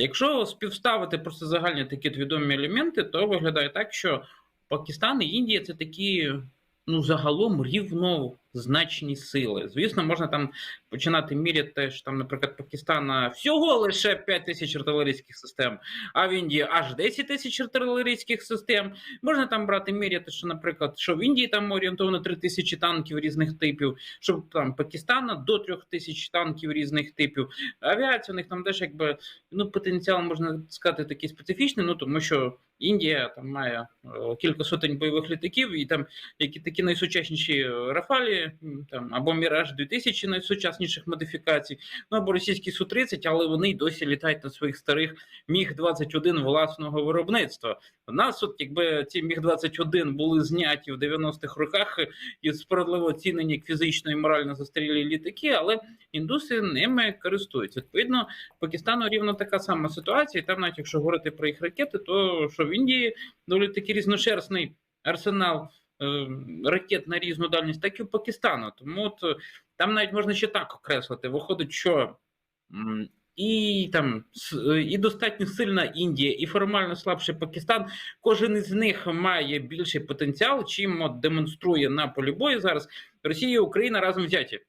Якщо співставити просто загальні такі відомі елементи, то виглядає так, що Пакистан і Індія це такі, ну, загалом рівнозначні сили. Звісно, можна там починати міряти, що там, наприклад, Пакистана всього лише 5 тисяч артилерійських систем, а в Індії аж 10 тисяч артилерійських систем. Можна там брати міряти, що, наприклад, що в Індії там орієнтовно 3 тисячі танків різних типів, що там Пакистана до 3 тисяч танків різних типів. Авіація у них там теж якби ну потенціал можна сказати такий специфічний, ну тому що Індія там має е, кілька сотень бойових літаків, і там які такі найсучасніші е, Рафалі, там або Міраж 2000 найсучасніших модифікацій, ну або російські су 30 але вони й досі літають на своїх старих міг 21 власного виробництва. У нас, от якби ці міг 21 були зняті в 90-х роках і справедливо оцінені фізично і морально застарілі літаки, але індуси ними користуються. Відповідно, Пакистану рівно така сама ситуація. Там, навіть якщо говорити про їх ракети, то що в Індії доволі таки різношерстний арсенал ракет на різну дальність, так і в Пакистану. Тому от е, там навіть можна ще так окреслити. Виходить, що і там е, і достатньо сильна Індія, і формально слабший Пакистан. Кожен із них має більший потенціал, чим от демонструє на полі бою зараз Росія і Україна разом взяті.